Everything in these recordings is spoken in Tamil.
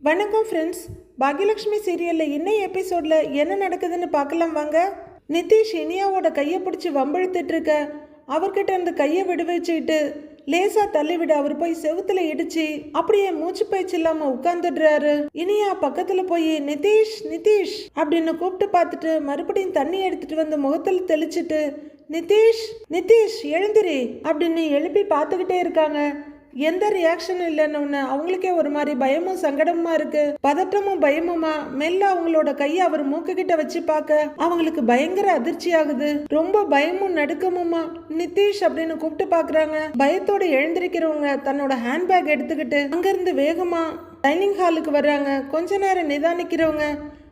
வணக்கம் ஃப்ரெண்ட்ஸ் பாக்யலட்சுமி சீரியலில் இன்னும் எபிசோடில் என்ன நடக்குதுன்னு பார்க்கலாம் வாங்க. நிதிஷ் இனியாவோட கையை பிடிச்சி வம்பிழுத்துட்டு இருக்க. அவர்கிட்ட இருந்து கையை விடுவிச்சுட்டு லேசா தள்ளிவிட அவர் போய் செவுத்துல இடிச்சு அப்படியே மூச்சு பயிற்சி இல்லாம உட்கார்ந்துடுறாரு. இனியா பக்கத்துல போய் நிதிஷ் நிதிஷ் அப்படின்னு கூப்பிட்டு பார்த்துட்டு மறுபடியும் தண்ணி எடுத்துட்டு வந்து முகத்துல தெளிச்சிட்டு நிதிஷ் நிதிஷ் எழுந்திரி அப்படின்னு எழுப்பி பார்த்துக்கிட்டே இருக்காங்க. எந்த ரியாக்ஷனும் இல்லைன்னு அவங்களுக்கே ஒரு மாதிரி பயமும் சங்கடமா இருக்கு. பதட்டமும் பயமுமா? மெல்ல அவங்களோட கையை அவர் மூக்கு கிட்ட வச்சு பார்க்க அவங்களுக்கு பயங்கர அதிர்ச்சி ஆகுது. ரொம்ப பயமும் நடுக்கமுமா? நிதிஷ் அப்படின்னு கூப்பிட்டு பாக்குறாங்க பயத்தோட எழுந்திருக்கிறவங்க தன்னோட ஹேண்ட்பேக் எடுத்துக்கிட்டு அங்கிருந்து வேகமா டைனிங் ஹாலுக்கு வர்றாங்க. கொஞ்ச நேரம் நிதானிக்கிறவங்க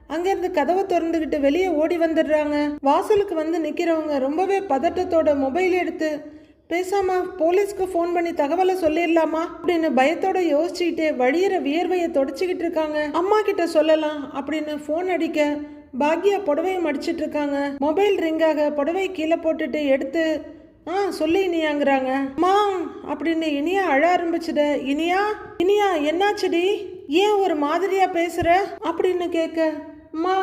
அங்கிருந்து கதவை திறந்துக்கிட்டு வெளியே ஓடி வந்துடுறாங்க. வாசலுக்கு வந்து நிக்கிறவங்க ரொம்பவே பதட்டத்தோட மொபைல் எடுத்து பேசாமா போலீஸ்க்கு ஃபோன் பண்ணி தகவலை சொல்லிடலாமா? அப்படின்னு பயத்தோட யோசிச்சுக்கிட்டே வழியிற வியர்வையை தொடச்சிக்கிட்டு இருக்காங்க. அம்மா கிட்ட சொல்லலாம் அப்படின்னு ஃபோன் அடிக்க பாக்யா புடவையை மடிச்சிட்டு இருக்காங்க. மொபைல் ரிங்காக புடவை கீழே போட்டுட்டு எடுத்து ஆ சொல்லி இனியாங்கிறாங்க. மா அப்படின்னு இனியா அழ ஆரம்பிச்சுட இனியா இனியா என்னாச்சுடி? ஏன் ஒரு மாதிரியா பேசுற? அப்படின்னு கேட்க மா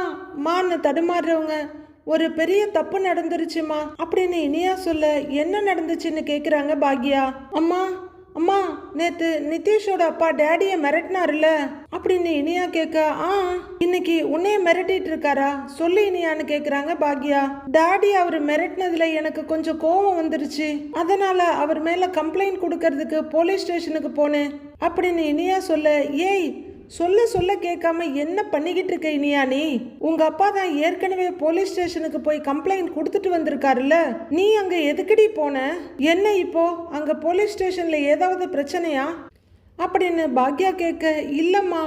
மான்னு தடுமாறுறவங்க ஒரு பெரிய தப்பு நடந்துருச்சுமா? அப்படின்னு இனியா சொல்ல என்ன நடந்துச்சுன்னு கேக்குறாங்க பாக்யா. அம்மா அம்மா நேத்து நிதிஷோட அப்பா டேடிய மிரட்டினாருல அப்படின்னு இனியா கேட்க ஆ இன்னைக்கு உன்னைய மிரட்டிட்டு இருக்காரா? சொல்லு இனியான்னு கேக்குறாங்க பாக்யா. டாடி அவர் மிரட்டினதுல எனக்கு கொஞ்சம் கோவம் வந்துருச்சு. அதனால அவர் மேல கம்ப்ளைண்ட் கொடுக்கறதுக்கு போலீஸ் ஸ்டேஷனுக்கு போனேன். அப்படின்னு இனியா சொல்ல ஏய் சொல்ல சொல்ல கேட்காம என்ன பண்ணிக்கிட்டு இருக்க இனியா நீ? உங்க அப்பா தான் ஏற்கனவே போலீஸ் ஸ்டேஷனுக்கு போய் கம்ப்ளைண்ட் கொடுத்துட்டு வந்திருக்காருல்ல. நீ அங்க எதுக்கடி போன? என்ன இப்போ? அங்க போலீஸ் ஸ்டேஷன்ல ஏதாவது பிரச்சனையா? அப்படின்னு பாக்யா கேட்க இல்லம்மா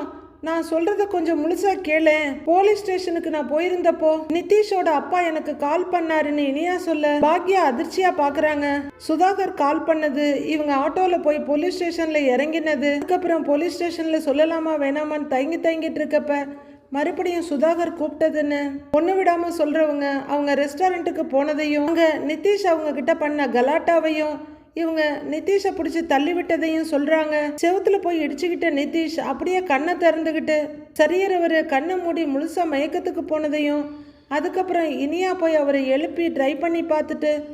நான் சொல்றத கொஞ்சம் முழுசா கேளேன் போலீஸ் ஸ்டேஷனுக்கு நான் போயிருந்தப்போ நிதிஷோட அப்பா எனக்கு கால் பண்ணாருன்னு இனியா சொல்ல பாக்யா அதிர்ச்சியா பாக்குறாங்க. சுதாகர் கால் பண்ணது இவங்க ஆட்டோல போய் போலீஸ் ஸ்டேஷன்ல இறங்கினது. அதுக்கப்புறம் போலீஸ் ஸ்டேஷன்ல சொல்லலாமா வேணாமான்னு தயங்கி தயங்கிட்டு இருக்கப்ப மறுபடியும் சுதாகர் கூப்பிட்டதுன்னு ஒண்ணு விடாம சொல்றவங்க அவங்க ரெஸ்டாரண்ட்டுக்கு போனதையும் அங்க நிதிஷ் அவங்க கிட்ட பண்ண கலாட்டாவையும் இவங்க நிதிஷை பிடிச்சி தள்ளி விட்டதையும் சொல்றாங்க. செவுத்துல போய் இடிச்சுக்கிட்ட நிதிஷ் அப்படியே கண்ணை திறந்துக்கிட்டு சரியறவர் கண்ணை மூடி முழுசா மயக்கத்துக்கு போனதையும் அதுக்கப்புறம் இனியா போய் அவரை எழுப்பி ட்ரை பண்ணி பார்த்துட்டு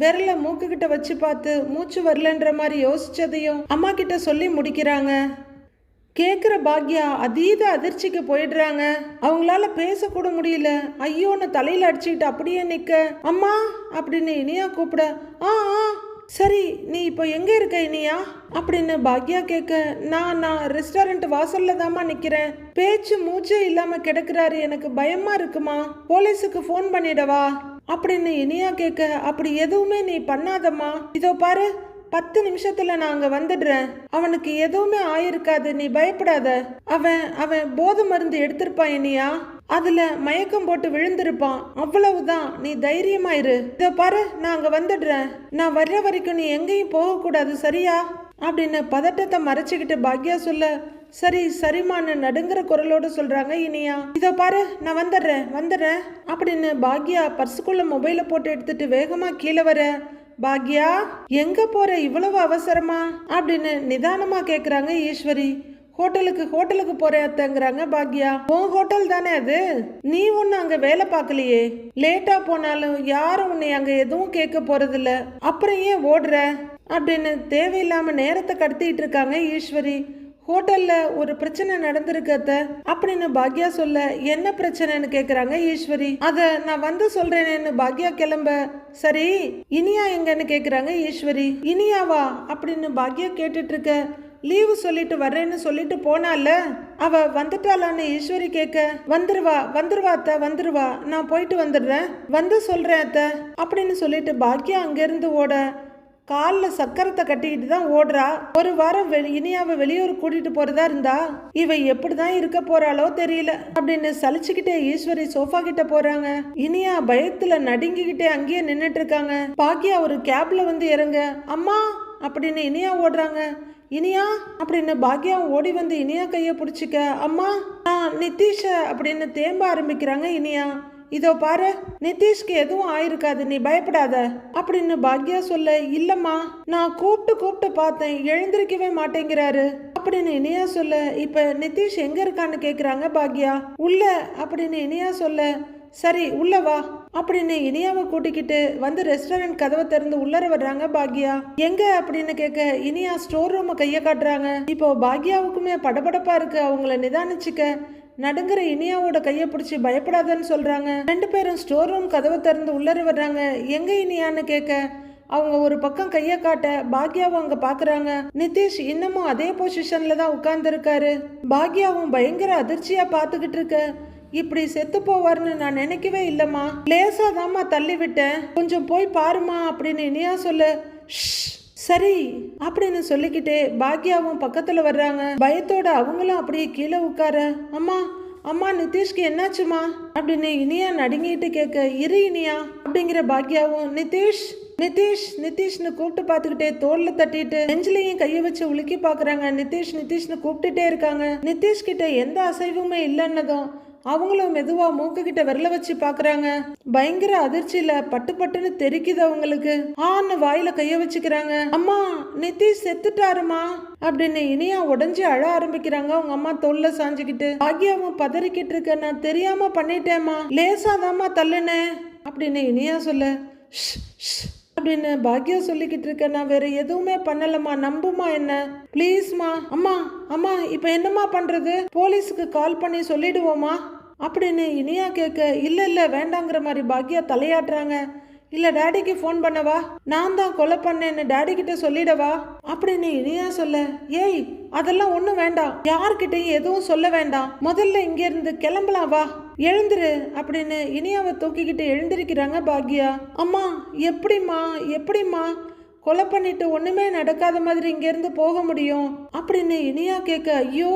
விரல மூக்குக்கிட்ட வச்சு பார்த்து மூச்சு வரலன்ற மாதிரி யோசிச்சதையும் அம்மா கிட்ட சொல்லி முடிக்கிறாங்க. கேட்குற பாக்யா அதீத அதிர்ச்சிக்கு போயிடுறாங்க. அவங்களால பேசக்கூட முடியல. ஐயோன்னு தலையில் அடிச்சுக்கிட்டு அப்படியே நிற்க அம்மா அப்படின்னு இனியா கூப்பிட ஆ ஆ. சரி நீ இப்போ எங்கே இருக்க இனியா? அப்படின்னு பாக்யா கேட்க நான் நான் ரெஸ்டாரண்ட் வாசல்ல தாம்மா நிற்கிறேன் பேச்சு மூச்சே இல்லாமல் கிடக்குறாரு எனக்கு பயமா இருக்குமா? போலீஸுக்கு ஃபோன் பண்ணிடவா? அப்படின்னு இனியா கேட்க அப்படி எதுவுமே நீ பண்ணாதம்மா. இதோ பாரு பத்து நிமிஷத்துல நான் அங்க வந்துடுறேன். அவனுக்கு எதுவுமே ஆயிருக்காது நீ பயப்படாத. அவன் அவன் போதை மருந்து எடுத்திருப்பான் இனியா. அதுல மயக்கம் போட்டு விழுந்திருப்பான். அவ்வளவுதான். நீ தைரியமாயிரு. இத பாரு நான் அங்க வந்துடுறேன். நான் வர்ற வரைக்கும் நீ எங்கேயும் போக கூடாது சரியா? அப்படின்னு பதட்டத்தை மறைச்சுக்கிட்டு பாக்யா சொல்ல சரி சரிமான்னு நடுங்கிற குரலோட சொல்றாங்க இனியா. இதோ பாரு நான் வந்துடுறேன் வந்துடுறேன் அப்படின்னு பாக்யா பர்சுக்குள்ள மொபைலை போட்டு எடுத்துட்டு வேகமா கீழே வர பாக்யா எங்க போற இவ்வளவு அவசரமா? அப்படின்னு நிதானமா கேக்குறாங்க ஈஸ்வரி. ஹோட்டலுக்கு ஹோட்டலுக்கு போறேங்கிறாங்க பாக்யா. உன் ஹோட்டல் தானே அது? நீ ஒண்ணு அங்க வேலை பார்க்கலையே? லேட்டா போனாலும் யாரும் உன்னை அங்க எதுவும் கேட்க போறதில்ல. அப்புறம் ஏன் ஓடுற? அப்படின்னு தேவையில்லாம நேரத்தை கடத்திட்டு இருக்காங்க ஈஸ்வரி. ஹோட்டல்ல ஒரு பிரச்சனை நடந்திருக்கத்த அப்படின்னு பாக்யா சொல்ல என்ன பிரச்சனைன்னு கேக்குறாங்க ஈஸ்வரி. அத நான் வந்து சொல்றேனேன்னு பாக்யா கிளம்ப. சரி இனியா எங்கன்னு கேக்குறாங்க ஈஸ்வரி. இனியாவா? அப்படின்னு பாக்யா கேட்டுட்டு இருக்க லீவு சொல்லிட்டு வர்றேன்னு சொல்லிட்டு போனால அவ வந்துட்டாளான்னு ஈஸ்வரி கேட்க வந்துருவா வந்துருவா அத்த வந்துருவா. நான் போயிட்டு வந்துடுறேன். வந்து சொல்றேன் அத்த அப்படின்னு சொல்லிட்டு பாக்கியா அங்கிருந்து ஓட காலில் சக்கரத்தை கட்டிக்கிட்டு தான் ஓடுறா. ஒரு வாரம் இனியாவை வெளியூர் கூட்டிட்டு போறதா இருந்தா இவ எப்படிதான் இருக்க போறாளோ தெரியல அப்படின்னு சலிச்சுக்கிட்டே ஈஸ்வரி சோஃபா கிட்ட போறாங்க. இனியா பயத்துல நடுங்கிக்கிட்டே அங்கேயே நின்னுட்டு இருக்காங்க. பாக்கியா ஒரு கேப்ல வந்து இறங்க அம்மா அப்படின்னு இனியா ஓடுறாங்க. இனியா அப்படின்னு பாக்யா ஓடி வந்து இனியா கையை பிடிச்சிக்க அம்மா நான் நிதிஷ அப்படின்னு தேம்ப ஆரம்பிக்கிறாங்க இனியா. இதோ பாரு நிதிஷ்க்கு எதுவும் ஆயிருக்காது நீ பயப்படாத அப்படின்னு பாக்யா சொல்ல இல்லம்மா நான் கூப்பிட்டு கூப்பிட்டு பார்த்தேன் எழுந்திருக்கவே மாட்டேங்கிறாரு அப்படின்னு இனியா சொல்ல இப்ப நிதிஷ் எங்க இருக்கான்னு கேக்குறாங்க பாக்யா உள்ள அப்படின்னு இனியா சொல்ல சரி உள்ள வா. அப்படின்னு இனியாவை கூட்டிக்கிட்டு வந்து ரெஸ்டாரண்ட் கதவை திறந்து உள்ளர வர்றாங்க பாக்யா. எங்க அப்படின்னு கேட்க இனியா ஸ்டோர் ரூமை கைய காட்டுறாங்க. இப்போ பாக்யாவுக்குமே படபடப்பா இருக்கு அவங்கள நிதானிச்சுக்க. நடுங்கிற இனியாவோட கையை பிடிச்சி பயப்படாதன்னு சொல்றாங்க. ரெண்டு பேரும் ஸ்டோர் ரூம் கதவை திறந்து உள்ளர வர்றாங்க. எங்க இனியான்னு கேட்க அவங்க ஒரு பக்கம் கையை காட்ட பாக்யாவும் அங்க பாக்குறாங்க. நிதிஷ் இன்னமும் அதே பொசிஷன்ல தான் உட்கார்ந்துருக்காரு. பாக்யாவும் பயங்கர அதிர்ச்சியா பாத்துக்கிட்டு இருக்க. இப்படி செத்து போவார்னு நான் நினைக்கவே இல்லைம்மா. லேசாக தாம்மா தள்ளிவிட்டேன். கொஞ்சம் போய் பாருமா அப்படின்னு இனியா சொல்லு. சரி அப்படின்னு சொல்லிக்கிட்டே பாக்யாவும் பக்கத்தில் வர்றாங்க. பயத்தோட அவங்களும் அப்படியே கீழே உட்கார அம்மா அம்மா நிதிஷ்க்கு என்னாச்சுமா அப்படின்னு இனியா நடுங்கிட்டு கேட்க இரு இனியா அப்படிங்கிற பாக்யாவும் நிதிஷ் நிதிஷ் நிதிஷ்னு கூப்பிட்டு பார்த்துக்கிட்டே தோல்ல தட்டிட்டு நெஞ்சிலையும் கையை வச்சு உலுக்கி பாக்குறாங்க நிதிஷ் நிதிஷ்னு கூப்பிட்டுட்டே இருக்காங்க. நிதிஷ் கிட்ட எந்த அசைவுமே இல்லைன்னதும் அவங்களும் மெதுவா மூக்கு கிட்ட விரல வச்சு பாக்குறாங்க. பயங்கர அதிர்ச்சியில பட்டு பட்டுன்னு தெரிக்குது அவங்களுக்கு. ஆன்னு வாயில கைய வச்சுக்கிறாங்க. அம்மா நிதிஷ் செத்துட்டாருமா? அப்படின்னு இனியா உடஞ்சி அழ ஆரம்பிக்கிறாங்க அவங்க அம்மா தொல்ல சாஞ்சுக்கிட்டு. பாக்யாவும் பதறிக்கிட்டு இருக்க நான் தெரியாம பண்ணிட்டேம்மா. லேசாதாம்மா தள்ளுனேன். அப்படின்னு இனியா சொல்ல "ஷ், ஷ்." அப்படின்னு பாக்யா சொல்லிக்கிட்டு இருக்க நான் வேற எதுவுமே பண்ணலம்மா. நம்புமா என்ன? ப்ளீஸ்மா அம்மா அம்மா இப்போ என்னம்மா பண்றது? போலீஸுக்கு கால் பண்ணி சொல்லிடுவோமா? அப்படின்னு இனியா கேட்க இல்ல இல்ல வேண்டாங்கிற மாதிரி பாக்யா தலையாட்டுறாங்க. இல்லை டாடிக்கு ஃபோன் பண்ணவா? நான் தான் கொலை பண்ணேன்னு டாடி கிட்ட சொல்லிடவா அப்படின்னு இனியா சொல்ல? ஏய் அதெல்லாம் ஒன்றும் வேண்டாம். யார்கிட்டையும் எதுவும் சொல்ல வேண்டாம். முதல்ல இங்கேருந்து கிளம்பலாம் வா. எழுந்துரு அப்படின்னு இனியாவை தூக்கிக்கிட்டு எழுந்திருக்கிறாங்க பாக்யா. அம்மா எப்படிம்மா எப்படிம்மா? கொலை பண்ணிட்டு ஒன்றுமே நடக்காத மாதிரி இங்கேருந்து போக முடியும்? அப்படின்னு இனியா கேட்க ஐயோ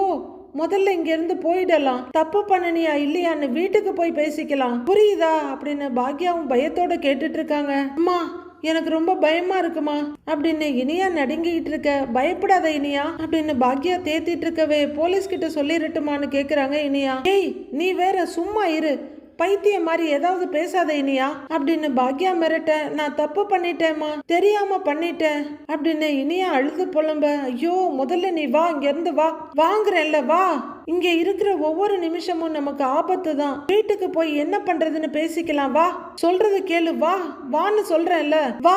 முதல்ல இங்கிருந்து போயிடலாம். தப்பு பண்ணனியா இல்லையான்னு வீட்டுக்கு போய் பேசிக்கலாம். புரியுதா? அப்படின்னு பாக்யாவும் பயத்தோட கேட்டுட்டு இருக்காங்க அம்மா எனக்கு ரொம்ப பயமா இருக்குமா? அப்படின்னு இனியா நடுங்கிட்டு இருக்க பயப்படாத இனியா அப்படின்னு பாக்யா தேத்திட்டு இருக்கவே போலீஸ் கிட்ட சொல்லிரட்டுமான்னு கேக்குறாங்க இனியா. ஏய் நீ வேற சும்மா இரு. பைத்தியம் மாதிரி ஏதாவது பேசாத இனியா? அப்படின்னு பாக்யா மிரட்ட நான் தப்பு பண்ணிட்டேம்மா தெரியாம பண்ணிட்டேன் அப்படின்னு இனியா அழுது புலம்ப ஐயோ முதல்ல நீ வா இங்கேருந்து வா வாங்குறேன்ல வா. இங்க இருக்கிற ஒவ்வொரு நிமிஷமும் நமக்கு ஆபத்து தான். வீட்டுக்கு போய் என்ன பண்றதுன்னு பேசிக்கலாம் வா. சொல்றது கேளு வா. வான்னு சொல்றேன்ல வா.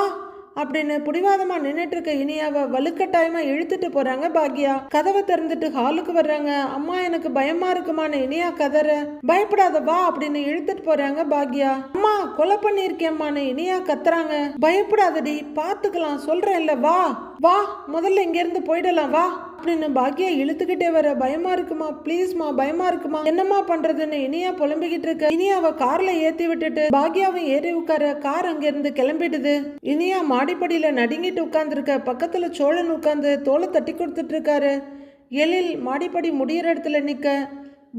அப்படின்னு புடிவாதமா நின்னுட்டு இருக்க இனியாவை வலுக்கட்டாயமா இழுத்துட்டு போறாங்க பாக்யா. கதவை திறந்துட்டு ஹாலுக்கு வர்றாங்க. அம்மா எனக்கு பயமா இருக்குமான்னு இனியா கதற. பயப்படாத வா அப்படின்னு இழுத்துட்டு போறாங்க பாக்யா. அம்மா கொலை பண்ணிருக்கேம்மான்னு இனியா கத்துறாங்க. பயப்படாதடி பாத்துக்கலாம் சொல்றேன்ல வா. வா முதல்ல இங்கேருந்து போயிடலாம் வா. அப்படின்னு பாக்கியா இழுத்துக்கிட்டே வர பயமா இருக்குமா? ப்ளீஸ்மா பயமா இருக்குமா? என்னம்மா பண்றதுன்னு இனியா புலம்பிக்கிட்டு இருக்க. இனியாவை கார்ல ஏத்தி விட்டுட்டு பாக்யாவும் ஏறி உட்கார கார் அங்க இருந்து கிளம்பிடுது. இனியா மாடிப்படியில நடுங்கிட்டு உட்கார்ந்துருக்க பக்கத்துல சோழன் உட்கார்ந்து தோலை தட்டி கொடுத்துட்டு இருக்காரு. எழில் மாடிப்படி முடியிற இடத்துல நிக்க.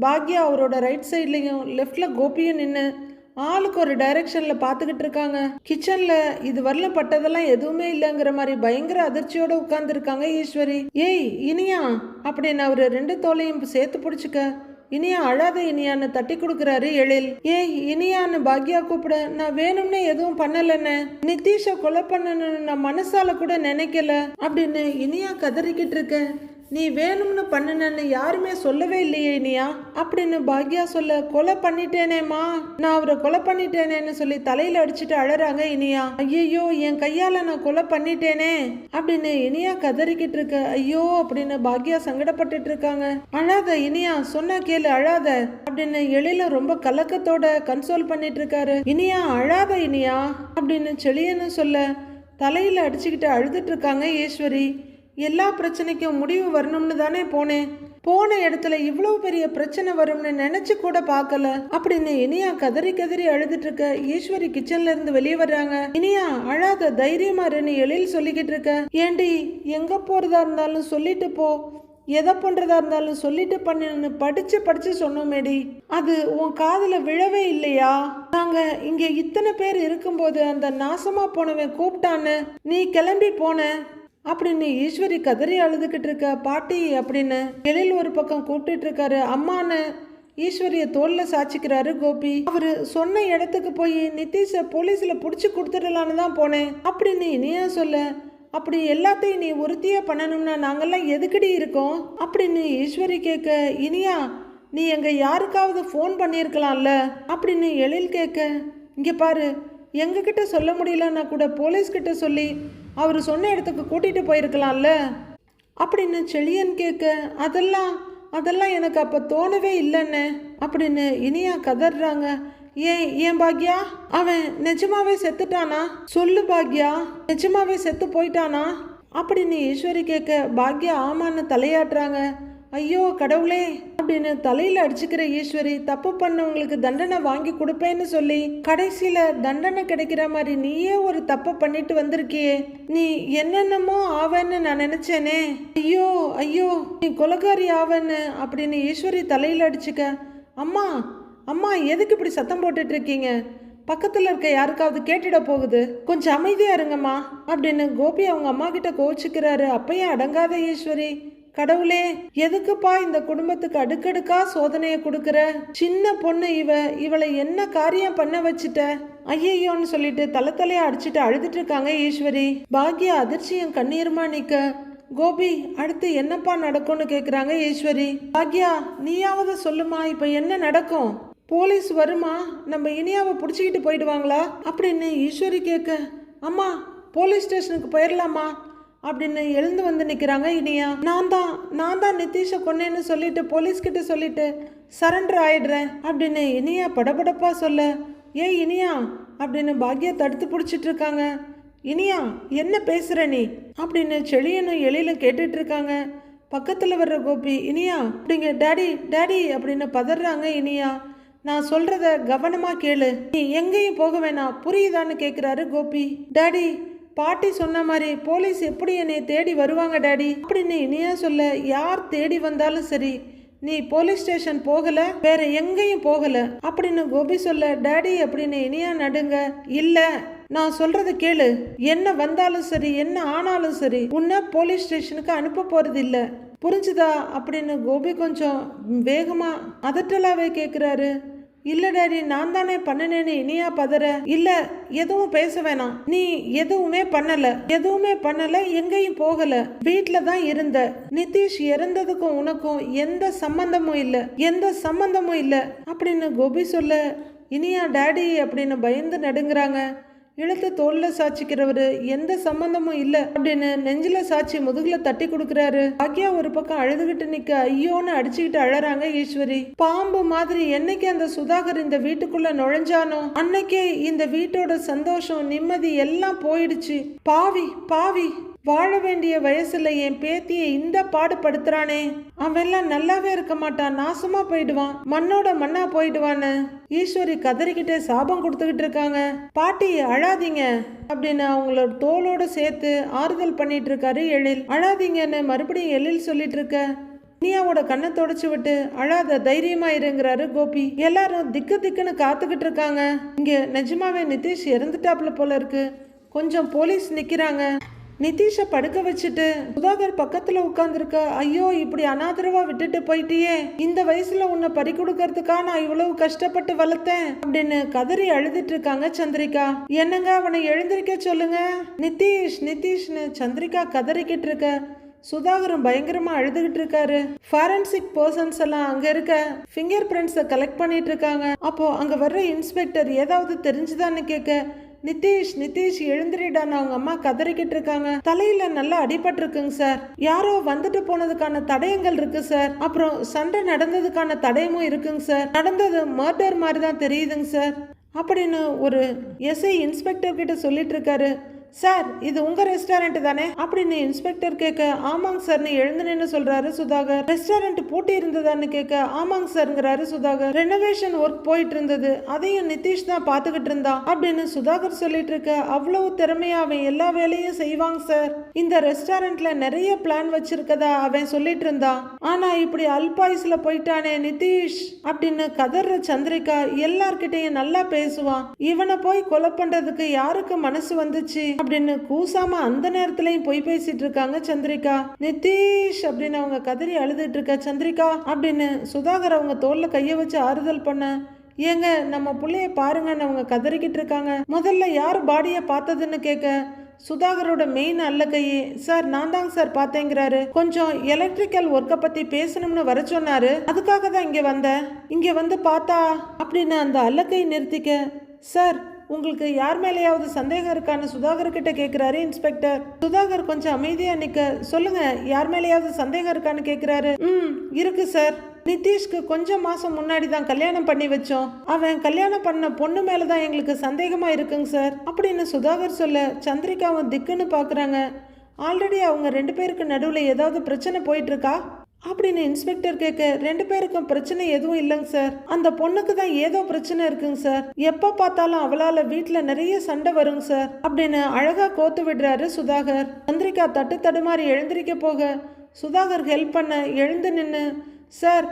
பாக்யா அவரோட ரைட் சைட்லையும் லெஃப்ட்ல கோபியும் நின்று ஆளுக்கு ஒரு டைரக்ஷனில் பார்த்துக்கிட்டு இருக்காங்க. கிச்சனில் இது வரல பட்டதெல்லாம் எதுவுமே இல்லைங்கிற மாதிரி பயங்கர அதிர்ச்சியோடு உட்காந்துருக்காங்க ஈஸ்வரி. ஏய் இனியா அப்படின்னு அவர் ரெண்டு தோலையும் சேர்த்து பிடிச்சிக்க. இனியா அழாத இனியான்னு தட்டி கொடுக்குறாரு எழில். ஏய் இனியான்னு பாக்யா கூப்பிட நான் வேணும்னே எதுவும் பண்ணலன்னு. நிதிஷை கொலை பண்ணணும்னு நான் மனசால கூட நினைக்கல அப்படின்னு இனியா கதறிக்கிட்டு இருக்கேன் நீ வேணும்னு பண்ணுனன்னு யாருமே சொல்லவே இல்லையே இனியா அப்படின்னு பாக்யா சொல்ல கொலை பண்ணிட்டேனேம்மா. நான் அவரை கொலை பண்ணிட்டேனேன்னு சொல்லி தலையில அடிச்சுட்டு அழறாங்க இனியா. ஐயோ என் கையால நான் கொலை பண்ணிட்டேனே. அப்படின்னு இனியா கதறிக்கிட்டு இருக்க ஐயோ அப்படின்னு பாக்யா சங்கடப்பட்டுட்டு இருக்காங்க. அழாத இனியா சொன்னா கேளு அழாத. அப்படின்னு எழில ரொம்ப கலக்கத்தோட கன்சோல் பண்ணிட்டு இருக்காரு. இனியா அழாத இனியா. அப்படின்னு செளியன்னு சொல்ல தலையில அடிச்சுக்கிட்டு அழுதுட்டு இருக்காங்க ஈஸ்வரி. எல்லா பிரச்சனைக்கும் முடிவு வரணும்னு தானே போனேன் போன இடத்துல இவ்வளவு பெரிய பிரச்சனை வரும்னு நினைச்சு கூட பார்க்கல. அப்படின்னு இனியா கதறி கதறி அழுதுட்டு இருக்க. ஈஸ்வரி கிச்சன்ல இருந்து வெளியே வர்றாங்க. இனியா அழாத தைரியமா இருன்னு எழில் சொல்லிக்கிட்டு இருக்க. ஏண்டி எங்க போறதா இருந்தாலும் சொல்லிட்டு போ. எதை பண்றதா இருந்தாலும் சொல்லிட்டு பண்ணுன்னு படிச்சு படிச்சு சொன்னோமேடி. அது உன் காதில் விழவே இல்லையா? நாங்க இங்க இத்தனை பேர் இருக்கும்போது அந்த நாசமா போனவன் கூப்பிட்டான்னு. நீ கிளம்பி போன. அப்படின்னு ஈஸ்வரி கதறி அழுதுகிட்டு இருக்க பாட்டி அப்படின்னு எழில் ஒரு பக்கம் கூப்பிட்டு இருக்காரு. அம்மான்னு ஈஸ்வரிய தோல்ல சாச்சிக்கிறாரு கோபி. அவரு சொன்ன இடத்துக்கு போய் நிதிஷை போலீஸ்ல புடிச்சு கொடுத்துடலான்னு தான் போனேன். அப்படின்னு இனியா சொல்ல அப்படி எல்லாத்தையும் நீ உறுதியா பண்ணணும்னா நாங்கெல்லாம் எதுக்கடி இருக்கோம்? அப்படின்னு ஈஸ்வரி கேட்க இனியா நீ எங்க யாருக்காவது ஃபோன் பண்ணியிருக்கலாம்ல? அப்படின்னு எழில் கேட்க இங்க பாரு எங்ககிட்ட சொல்ல முடியலன்னா கூட போலீஸ்கிட்ட சொல்லி அவர் சொன்ன இடத்துக்கு கூட்டிகிட்டு போயிருக்கலாம்ல? அப்படின்னு செழியன் கேட்க அதெல்லாம் அதெல்லாம் எனக்கு அப்போ தோணவே இல்லைன்னு அப்படின்னு இனியா கதறாங்க ஏன் ஏன் பாக்யா? அவன் நிஜமாவே செத்துட்டானா? சொல்லு பாக்யா நிஜமாவே செத்து போயிட்டானா? அப்படின்னு ஈஸ்வரி கேட்க பாக்யா ஆமான்னு தலையாட்டுறாங்க. ஐயோ கடவுளே. அப்படின்னு தலையில அடிச்சுக்கிற ஈஸ்வரி தப்பு பண்ணவங்களுக்கு தண்டனை வாங்கி கொடுப்பேன்னு சொல்லி கடைசியில தண்டனை கிடைக்கிற மாதிரி நீயே ஒரு தப்பை பண்ணிட்டு வந்திருக்கியே. நீ என்னென்னமோ ஆவன்னு நான் நினைச்சேனே. ஐயோ ஐயோ நீ கொலகாரி ஆவன்னு அப்படின்னு ஈஸ்வரி தலையில அடிச்சுக்க. அம்மா அம்மா எதுக்கு இப்படி சத்தம் போட்டுட்டு இருக்கீங்க பக்கத்துல இருக்க யாருக்காவது கேட்டுட போகுது. கொஞ்சம் அமைதியா இருங்கம்மா அப்படின்னு கோபி அவங்க அம்மா கிட்ட கோச்சிக்கிறாரு அப்பயும் அடங்காத ஈஸ்வரி. கடவுளே எதுக்குப்பா இந்த குடும்பத்துக்கு அடுக்கடுக்கா சோதனையை கொடுக்குற? சின்ன பொண்ணு இவ இவளை என்ன காரியம் பண்ண வச்சுட்ட? ஐயையோன்னு சொல்லிட்டு தலை தலையா அடிச்சுட்டு அழுதுட்டு இருக்காங்க ஈஸ்வரி. பாக்யா அதிர்ச்சியும் கண்ணீருமா நிக்க. கோபி அடுத்து என்னப்பா நடக்கும்னு கேக்குறாங்க ஈஸ்வரி. பாக்யா நீயாவது சொல்லுமா இப்ப என்ன நடக்கும்? போலீஸ் வருமா? நம்ம இனியாவை பிடிச்சிக்கிட்டு போயிடுவாங்களா? அப்படின்னு ஈஸ்வரி கேட்க அம்மா போலீஸ் ஸ்டேஷனுக்கு போயிடலாமா அப்படின்னு எழுந்து வந்து நிற்கிறாங்க இனியா. நான் தான் நான் தான் நிதிஷை கொன்னேன்னு சொல்லிட்டு போலீஸ்கிட்ட சொல்லிட்டு சரண்டர் ஆயிடுறேன் அப்படின்னு இனியா படபடப்பாக சொல்ல ஏய் இனியா அப்படின்னு பாக்யா தடுத்து பிடிச்சிட்டு இருக்காங்க. இனியா என்ன பேசுகிற நீ? அப்படின்னு செழியனும் எழிலும் கேட்டுட்டு இருக்காங்க. பக்கத்தில் வர்ற கோபி இனியா அப்படிங்க டேடி டேடி அப்படின்னு பதறாங்க இனியா. நான் சொல்கிறத கவனமாக கேளு. நீ எங்கேயும் போக வேணாம். புரியுதான்னு கேட்குறாரு கோபி. டேடி பாட்டி சொன்ன மாதிரி போலீஸ் எப்படி என்னை தேடி வருவாங்க டாடி? அப்படின்னு இனியா சொல்ல யார் தேடி வந்தாலும் சரி நீ போலீஸ் ஸ்டேஷன் போகல வேற எங்கேயும் போகல அப்படின்னு கோபி சொல்ல டாடி அப்படின்னு இனியா நடுங்க. இல்ல நான் சொல்கிறத கேளு. என்ன வந்தாலும் சரி என்ன ஆனாலும் சரி உன்னை போலீஸ் ஸ்டேஷனுக்கு அனுப்ப போறது இல்ல புரிஞ்சுதா? அப்படின்னு கோபி கொஞ்சம் வேகமா அதட்டலாவே கேட்குறாரு இல்ல டாடி நான் தானே பண்ணினேன்னு இனியா பதற. இல்ல எதுவும் பேச வேணாம். நீ எதுவுமே பண்ணல. எதுவுமே பண்ணல எங்கேயும் போகல. வீட்ல தான் இருந்த. நிதிஷ் இறந்ததுக்கும் உனக்கும் எந்த சம்பந்தமும் இல்ல. எந்த சம்பந்தமும் இல்ல. அப்படின்னு கோபி சொல்ல இனியா டாடி அப்படின்னு பயந்து நடுங்குறாங்க. இழுத்து தோல்ல சாட்சிக்கிறவர் எந்த சம்பந்தமும் இல்ல அப்படின்னு நெஞ்சில சாட்சி முதுகுல தட்டி கொடுக்கிறாரு. பாக்கியா ஒரு பக்கம் அழுதுகிட்டு நிக்க ஐயோன்னு அடிச்சுக்கிட்டு அழறாங்க ஈஸ்வரி. பாம்பு மாதிரி என்னைக்கு அந்த சுதாகர் இந்த வீட்டுக்குள்ள நுழைஞ்சானோ அன்னைக்கே இந்த வீட்டோட சந்தோஷம் நிம்மதி எல்லாம் போயிடுச்சு. பாவி பாவி. வாழ வேண்டிய வயசுல என் பேத்தியை இந்த பாடுபடுத்துறானே. அவன்லாம் நல்லாவே இருக்க மாட்டான். நாசமா போயிடுவான். மண்ணோட மண்ணா போயிடுவான்னு. ஈஸ்வரி கதறிக்கிட்டே சாபம் கொடுத்துக்கிட்டு இருக்காங்க. பாட்டி அழாதீங்க அப்படின்னு அவங்களோட தோளோட சேர்த்து ஆறுதல் பண்ணிட்டு இருக்காரு எழில். அழாதீங்கன்னு மறுபடியும் எழில் சொல்லிட்டு இருக்க. நீயாவோட கண்ணை தொடச்சு விட்டு அழாத தைரியமா இருங்கிறாரு கோபி. எல்லாரும் திக்கு திக்குன்னு காத்துக்கிட்டு இருக்காங்க. இங்க நிஜமாவே நிதிஷ் இறந்துட்டாப்ல போல இருக்கு. கொஞ்சம் போலீஸ் நிக்கிறாங்க. நிதிஷை படுக்க வச்சுட்டு சுதாகர் பக்கத்துல உட்கார்ந்துருக்க ஐயோ இப்படி அனாதரவா விட்டுட்டு போயிட்டியே. இந்த வயசுல உன்னை பறி கொடுக்கறதுக்கா நான் இவ்வளவு கஷ்டப்பட்டு வளர்த்தேன்? அப்படின்னு கதறி அழுதுட்டு இருக்காங்க சந்திரிகா. என்னங்க அவனை எழுந்திருக்க சொல்லுங்க? நிதிஷ் நிதிஷ்னு. சந்திரிகா கதறிக்கிட்டு இருக்க. சுதாகரும் பயங்கரமா அழுதுகிட்டு இருக்காரு. ஃபாரன்சிக் பர்சன்ஸ் எல்லாம் அங்க இருக்க. ஃபிங்கர் பிரிண்ட்ஸை கலெக்ட் பண்ணிட்டு இருக்காங்க. அப்போ அங்க வர்ற இன்ஸ்பெக்டர் ஏதாவது தெரிஞ்சுதான்னு கேட்க நிதிஷ் நிதிஷ் எழுந்திரிடான்னு அவங்க அம்மா கதறிக்கிட்டு இருக்காங்க தலையில நல்லா அடிபட்டு இருக்குங்க சார். யாரோ வந்துட்டு போனதுக்கான தடயங்கள் இருக்கு சார். அப்புறம் சண்டை நடந்ததுக்கான தடயமும் இருக்குங்க சார். நடந்தது மர்டர் மாதிரி தான் தெரியுதுங்க சார். அப்படின்னு ஒரு எஸ்ஐ இன்ஸ்பெக்டர் கிட்ட சொல்லிட்டு இருக்காரு சார் இது உங்க ரெஸ்டாரண்ட் தானே? அப்படின்னு இன்ஸ்பெக்டர் கேட்க ஆமாங்க சார்னு எழுந்து நின்று சொல்றாரு சுதாகர். ரெஸ்டாரண்ட் பூட்டி இருந்ததான்னு கேட்க ஆமாங்க சார்ங்கிறாரு சுதாகர். ரெனோவேஷன் ஒர்க் போயிட்டு இருந்தது. அதையும் நிதிஷ் தான் பாத்துக்கிட்டு இருந்தான் அப்படின்னு சுதாகர் சொல்லிட்டு இருக்க அவ்வளவு திறமையா அவன் எல்லா வேலையும் செய்வாங்க சார். இந்த ரெஸ்டாரண்ட்ல நிறைய பிளான் வச்சிருக்கதா அவன் சொல்லிட்டு இருந்தான் ஆனா இப்படி அல்பாயுஸ்ல போயிட்டானே நிதிஷ் அப்படின்னு கதற சந்திரிகா எல்லார்கிட்டையும் நல்லா பேசுவான் இவனை போய் கொலை பண்றதுக்கு யாருக்கு மனசு வந்துச்சு? அப்படின்னு கூசாம அந்த நேரத்துலயும் பொய் பேசிட்டு இருக்காங்க சந்திரிகா. நிதிஷ் அப்படின்னு அவங்க கதறி அழுதுட்டு இருக்க சந்திரிகா. அப்படின்னு சுதாகர் அவங்க தோல்ல கைய வச்சு ஆறுதல் பண்ண ஏங்க நம்ம புள்ளைய பாருங்கன்னு அவங்க கதறிக்கிட்டு இருக்காங்க. முதல்ல யார் பாடியை பார்த்ததுன்னு கேட்க சுதாகரோட மெயின் அல்ல கையே. சார் நான் தாங்க சார் பார்த்தேங்கிறாரு. கொஞ்சம் எலக்ட்ரிக்கல் ஒர்க்கை பத்தி பேசணும்னு வர சொன்னாரு. அதுக்காக தான் இங்க வந்தேன். இங்க வந்து பார்த்தா? அப்படின்னு அந்த அல்லக்கை நிறுத்திக்க சார் உங்களுக்கு யார் மேலேயாவது சந்தேகம் இருக்கான்னு சுதாகர் கிட்ட கேட்குறாரு இன்ஸ்பெக்டர். சுதாகர் கொஞ்சம் அமைதியா நிக்க. சொல்லுங்க யார் மேலேயாவது சந்தேகம் இருக்கான்னு கேட்குறாரு. ம் இருக்கு சார். நிதிஷ்க்கு கொஞ்சம் மாசம் முன்னாடி தான் கல்யாணம் பண்ணி வச்சோம். அவன் கல்யாணம் பண்ண பொண்ணு மேல தான் எங்களுக்கு சந்தேகமா இருக்குங்க சார். அப்படின்னு சுதாகர் சொல்ல சந்திரிகாவும் திக்குன்னு பாக்குறாங்க. ஆல்ரெடி அவங்க ரெண்டு பேருக்கு நடுவில் ஏதாவது பிரச்சனை போயிட்டு இருக்கா? அப்படின்னு இன்ஸ்பெக்டர் கேட்க ரெண்டு பேருக்கும் பிரச்சனை எதுவும் இல்லைங்க சார். அந்த பொண்ணுக்கு தான் ஏதோ பிரச்சனை இருக்குங்க சார். எப்ப பார்த்தாலும் அவளால வீட்டில் நிறைய சண்டை வருங்க சார் அப்படின்னு அழகா கோத்து விடுறாரு சுதாகர். சந்திரிகா தட்டு தடுமாறி எழுந்திருக்க போக சுதாகர் ஹெல்ப் பண்ண எழுந்து நின்று சார்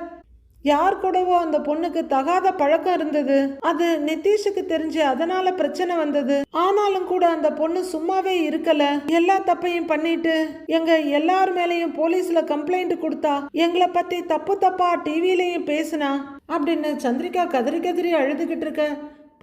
யார் கூடவோ அந்த பொண்ணுக்கு தகாத பழக்கம் இருந்தது. அது நிதிஷுக்கு தெரிஞ்சு அதனால பிரச்சனை வந்தது. ஆனாலும் கூட அந்த பொண்ணு சும்மாவே இருக்கல. எல்லா தப்பையும் பண்ணிட்டு எங்க எல்லார் மேலையும் போலீஸ்ல கம்ப்ளைண்ட் கொடுத்தா எங்களை பத்தி தப்பு தப்பா டிவிலையும் பேசினா அப்படின்னு சந்திரிகா கதறி கதறி அழுதுகிட்டு இருக்க.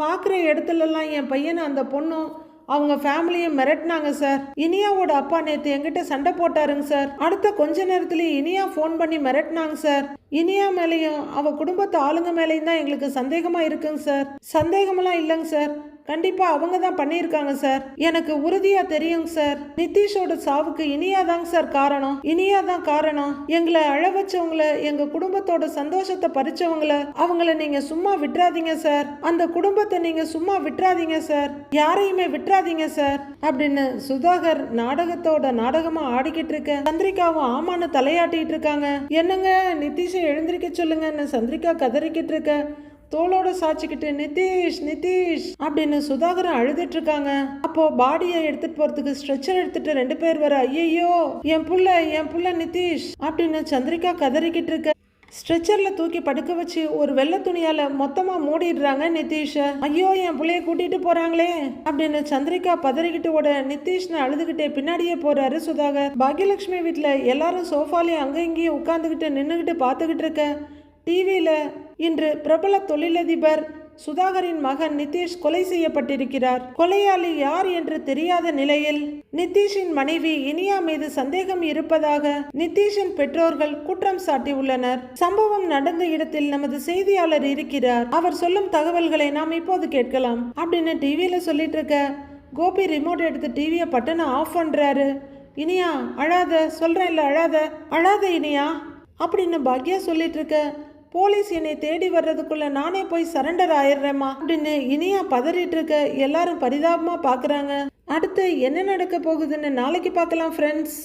பார்க்குற இடத்துலலாம் என் பையனை அந்த பொண்ணும் அவங்க ஃபேமிலியை மிரட்டினாங்க சார் இனியாவோட அப்பா நேத்து எங்கிட்ட சண்டை போட்டாருங்க சார் அடுத்த கொஞ்ச நேரத்துல இனியா ஃபோன் பண்ணி மிரட்டினாங்க சார் இனியா மேலேயும் அவ குடும்பத்து ஆளுங்க மேலேயும் தான் எங்களுக்கு சந்தேகமா இருக்குங்க சார் சந்தேகமெல்லாம் இல்லைங்க சார் கண்டிப்பா அவங்க தான் பண்ணியிருக்காங்க சார். எனக்கு உறுதியா தெரியுங்க சார். நிதிஷோட சாவுக்கு இனியாதாங்க சார் காரணம். இனியா தான் காரணம். எங்களை அழ வச்சவங்கள எங்க குடும்பத்தோட சந்தோஷத்தை பறிச்சவங்கள அவங்கள நீங்க சும்மா விட்டுறாதீங்க சார். அந்த குடும்பத்தை நீங்க சும்மா விட்டுறாதீங்க சார். யாரையுமே விட்டுறாதீங்க சார். அப்படின்னு சுதாகர் நாடகத்தோட நாடகமா ஆடிக்கிட்டு இருக்க சந்திரிகாவும் ஆமான்னு தலையாட்டிட்டு இருக்காங்க. என்னங்க நிதிஷை எழுந்திருக்க சொல்லுங்கன்னு சந்திரிகா கதறிக்கிட்டு இருக்க. தோளோட சாச்சிக்கிட்டு நிதிஷ் நிதிஷ் அப்படின்னு சுதாகரன் அழுதுட்டு இருக்காங்க அப்போ பாடியை எடுத்துட்டு போறதுக்கு ஸ்ட்ரெச்சர் எடுத்துட்டு ரெண்டு பேர் வர ஐயையோ என் புள்ள என் புள்ள நிதிஷ் அப்படின்னு சந்திரிகா கதறிக்கிட்டு இருக்க ஸ்ட்ரெச்சர்ல தூக்கி படுக்க வச்சு ஒரு வெள்ளை துணியால மொத்தமா மூடிடுறாங்க நிதிஷை. ஐயோ என் புள்ளைய கூட்டிட்டு போறாங்களே அப்படின்னு சந்திரிகா பதறிக்கிட்டு ஓட நிதிஷ்னு அழுதுகிட்டே பின்னாடியே போறாரு சுதாகர். பாக்யலட்சுமி வீட்டுல எல்லாரும் சோஃபாலே அங்க இங்கேயும் உட்காந்துக்கிட்டு நின்னுகிட்டு பார்த்துக்கிட்டு இருக்க. டிவியில இன்று பிரபல தொழிலதிபர் சுதாகரின் மகன் நிதிஷ் கொலை செய்யப்பட்டிருக்கிறார். கொலையாளி யார் என்று தெரியாத நிலையில் நிதிஷின் மனைவி இனியா மீது சந்தேகம் இருப்பதாக நிதிஷின் பெற்றோர்கள் குற்றம் சாட்டியுள்ளனர். சம்பவம் நடந்த இடத்தில் நமது செய்தியாளர் இருக்கிறார். அவர் சொல்லும் தகவல்களை நாம் இப்போது கேட்கலாம். அப்படின்னு டிவியில சொல்லிட்டு இருக்க கோபி ரிமோட் எடுத்து டிவியை பட்டனை ஆஃப் பண்றாரு. இனியா அழாத சொல்றேன்ல அழாத அழாத இனியா அப்படின்னு பாக்யா சொல்லிட்டு இருக்க போலீஸ் என்னை தேடி வர்றதுக்குள்ள நானே போய் சரண்டர் ஆயிடுறேம்மா அப்படின்னு இனியா பதறிட்டு இருக்க எல்லாரும் பரிதாபமா பாக்குறாங்க. அடுத்து என்ன நடக்க போகுதுன்னு நாளைக்கு பார்க்கலாம் ஃப்ரெண்ட்ஸ்